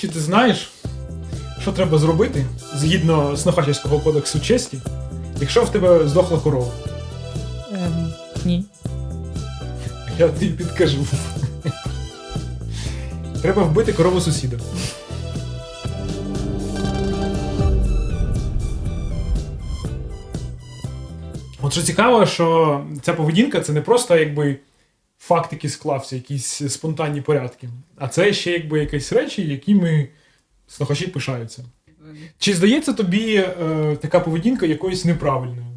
Чи ти знаєш, що треба зробити згідно Снохачівського кодексу честі, якщо в тебе здохла корова? Ем, ні. Я тобі підкажу. Треба вбити корову сусіда. От що цікаво, що ця поведінка це не просто якби факт, який склався, якісь спонтанні порядки, а це ще якби якісь речі, якими слухачі пишаються. Чи здається тобі е, така поведінка якоюсь неправильною?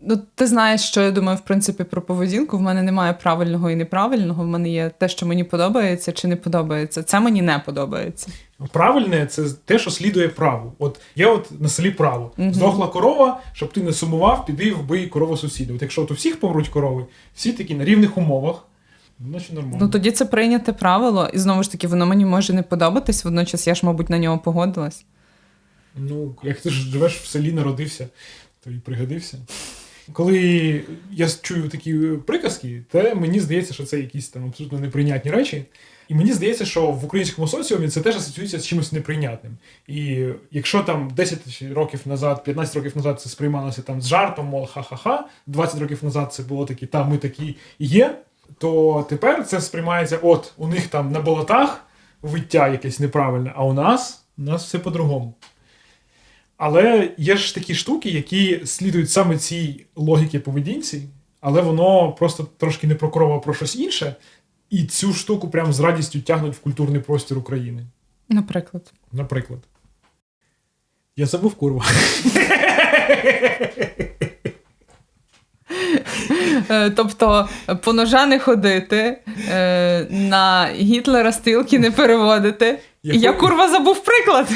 Ну, ти знаєш, що я думаю, в принципі, про поведінку. В мене немає правильного і неправильного. В мене є те, що мені подобається чи не подобається. Це мені не подобається. Правильне це те, що слідує праву. От є от на селі право. Мгм. Здохла корова, щоб ти не сумував, піди вбий корову сусіда. От якщо от у всіх помруть корови, всі такі на рівних умовах, значить нормально. Ну тоді це прийняте правило, і знову ж таки, воно мені може не подобатись. Водночас я ж, мабуть, на нього погодилась. Ну, як ти ж живеш в селі, народився, то і пригодився. Коли я чую такі приказки, то мені здається, що це якісь там абсолютно неприйнятні речі. І мені здається, що в українському соціумі це теж асоціюється з чимось неприйнятним. І якщо там 10 років назад, 15 років назад це сприймалося там з жартом, мол, ха-ха-ха, 20 років назад це було такі, та ми такі є, то тепер це сприймається, от у них там на болотах виття якесь неправильне, а у нас у нас все по-другому. Але є ж такі штуки, які слідують саме цій логіки поведінці, але воно просто трошки не про а про щось інше. І цю штуку прям з радістю тягнуть в культурний простір України. Наприклад. Наприклад. Я забув курва. Е, Тобто по ножа не ходити, е, на Гітлера стрілки не переводити. Яку- Я курва забув приклад.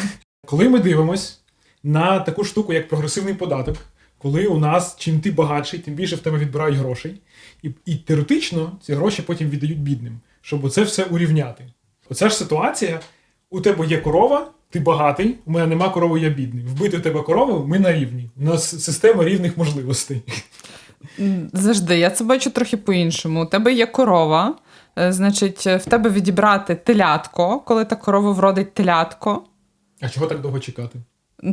Коли ми дивимось на таку штуку, як прогресивний податок, коли у нас чим ти багатший, тим більше в тебе відбирають грошей, і, і теоретично ці гроші потім віддають бідним, щоб оце все урівняти. Оця ж ситуація: у тебе є корова, ти багатий, у мене нема корови, я бідний. Вбити в тебе корову, ми на рівні. У нас система рівних можливостей. Завжди, я це бачу трохи по-іншому. У тебе є корова, е, значить, в тебе відібрати телятко, коли та корова вродить телятко. А чого так довго чекати?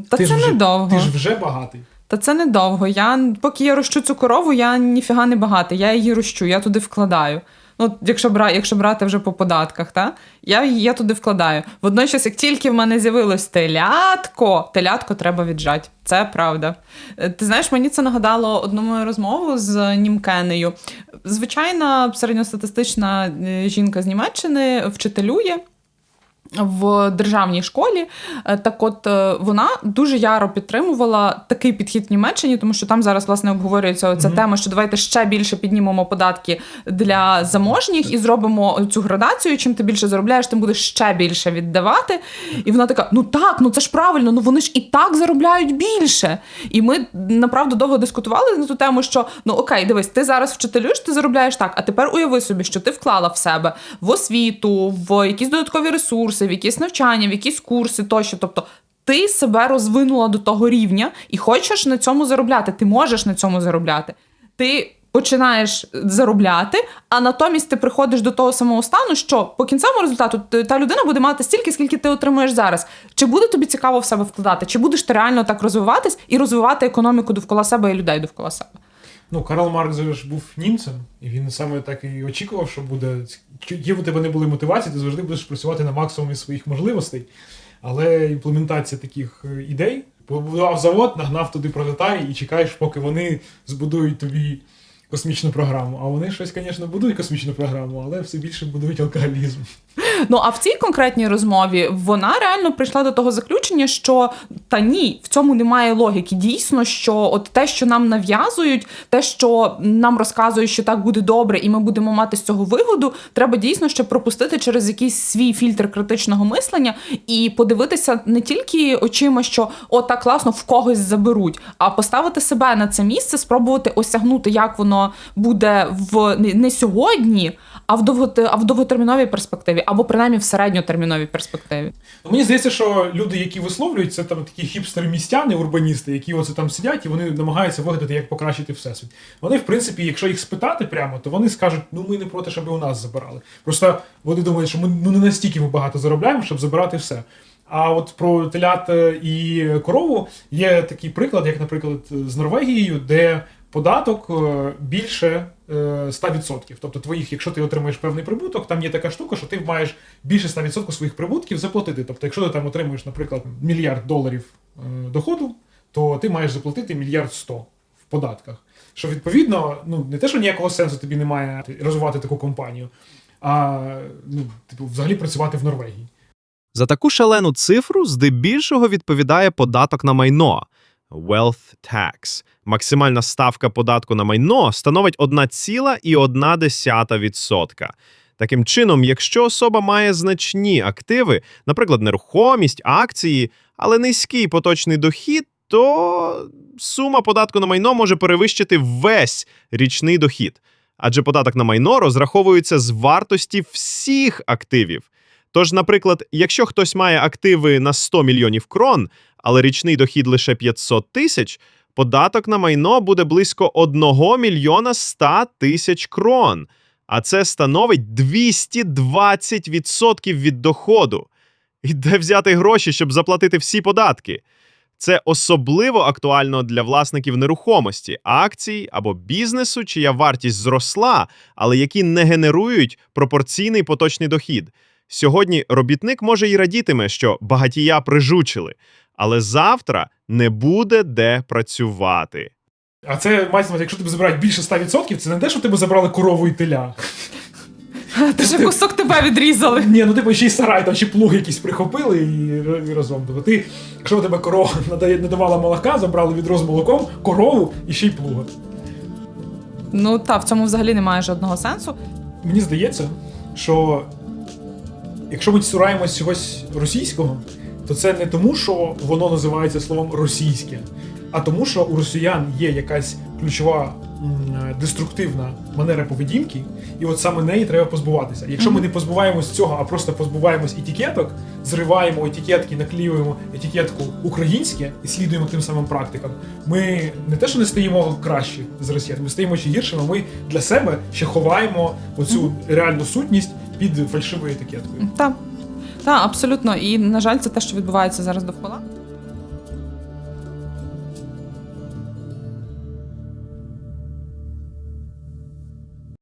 Та Ти це вже- недовго. Ти ж вже багатий. Та це недовго. Я, поки я рощу цю корову, я ніфіга не багатий. Я її рощу, я туди вкладаю. Ну, якщо, бра, якщо брати вже по податках, та? Я, я туди вкладаю. Водночас, як тільки в мене з'явилось телятко, телятко треба віджати. Це правда. Е, Ти знаєш, мені це нагадало одну мою розмову з Німкенею. Звичайна середньостатистична е, жінка з Німеччини вчителює в державній школі. Е, Так, от е, вона дуже яро підтримувала такий підхід в Німеччині, тому що там зараз власне обговорюється ця Мгм. тема, що давайте ще більше піднімемо податки для заможніх і зробимо цю градацію. Чим ти більше заробляєш, тим будеш ще більше віддавати. І вона така: ну так, ну це ж правильно, ну вони ж і так заробляють більше. І ми направду довго дискутували на ту тему, що ну окей, дивись, ти зараз вчителюєш, ти заробляєш так. А тепер уяви собі, що ти вклала в себе в освіту, в якісь додаткові ресурси, в якісь навчання, в якісь курси тощо. Тобто. Ти себе розвинула до того рівня і хочеш на цьому заробляти. Ти можеш на цьому заробляти. Ти починаєш заробляти, а натомість ти приходиш до того самого стану, що по кінцевому результату та людина буде мати стільки, скільки ти отримуєш зараз. Чи буде тобі цікаво в себе вкладати? Чи будеш ти реально так розвиватись і розвивати економіку довкола себе і людей довкола себе? Ну, Карл Маркс же був німцем, і він саме так і очікував, що буде. Б у тебе не були мотивації, ти завжди будеш працювати на максимумі своїх можливостей. Але імплементація таких е, ідей побудував завод, нагнав туди прототай і чекаєш, поки вони збудують тобі космічну програму. А вони щось, звісно, будують космічну програму, але все більше будують алкоголізм. Ну а в цій конкретній розмові вона реально прийшла до того заключення, що та ні, в цьому немає логіки. Дійсно, що от те, що нам нав'язують, те, що нам розказують, що так буде добре, і ми будемо мати з цього вигоду, треба дійсно ще пропустити через якийсь свій фільтр критичного мислення і подивитися не тільки очима, що о, так класно в когось заберуть, а поставити себе на це місце, спробувати осягнути, як воно буде в не- сьогодні, а в довготерміновій перспективі, або принаймні в середньотерміновій перспективі. Ну, Мені здається, що люди, які висловлюють, це там такі хіпстери-містяни, урбаністи, які оце там сидять, і вони намагаються вигадати, як покращити всесвіт. Вони, в принципі, якщо їх спитати прямо, то вони скажуть, ну ми не проти, щоб у нас забирали. Просто вони думають, що ми ну не настільки ми багато заробляємо, щоб забирати все. А от про телят е, і корову є такий приклад, як, наприклад, з Норвегією, де податок е, більше е, 100%. Тобто, твоїх, якщо ти отримаєш певний прибуток, там є така штука, що ти маєш більше 100% своїх прибутків заплатити. Тобто, якщо ти там отримуєш, наприклад, мільярд доларів е, доходу, то ти маєш заплатити мільярд сто в податках. Що відповідно, ну не те, що ніякого сенсу тобі немає розвивати таку компанію, а ну, типу, взагалі працювати в Норвегії. За таку шалену цифру здебільшого відповідає податок на майно – wealth tax. Максимальна ставка податку на майно становить 1,1%. Таким чином, якщо особа має значні активи, наприклад, нерухомість, акції, але низький поточний дохід, то сума податку на майно може перевищити весь річний дохід. Адже податок на майно розраховується з вартості всіх активів. Тож, наприклад, якщо хтось має активи на 100 мільйонів крон, але річний дохід лише 500 тисяч, податок на майно буде близько 1 мільйона 100 тисяч крон. А це становить 220% від доходу. І де взяти гроші, щоб заплатити всі податки? Це особливо актуально для власників нерухомості, акцій або бізнесу, чия вартість зросла, але які не генерують пропорційний поточний дохід. Сьогодні робітник може й радітиме, що багатія прижучили, але завтра не буде де працювати. А це мається якщо тебе забирають більше 100%, це не те, що тебе забрали корову і теля. Ти ж кусок тебе відрізали. Ні, ну типу ще й сарай, там ще плуг якийсь прихопили і, і разом. Тобто ти, якщо у тебе корова надає, не давала молока, забрали відро з молоком, корову і ще й плуга. Ну та в цьому взагалі немає жодного сенсу. Мені здається, що якщо ми цураємось чогось російського, то це не тому, що воно називається словом російське, а тому, що у росіян є якась ключова деструктивна манера поведінки, і от саме неї треба позбуватися. Якщо ми не позбуваємось цього, а просто позбуваємось етикеток, зриваємо етикетки, наклеюємо етикетку українське і слідуємо тим самим практикам, ми не те, що не стаємо краще з росіян, ми стаємо ще гіршими. Ми для себе ще ховаємо оцю реальну сутність під фальшивою етикеткою. Так. Так, абсолютно. І, на жаль, це те, що відбувається зараз довкола.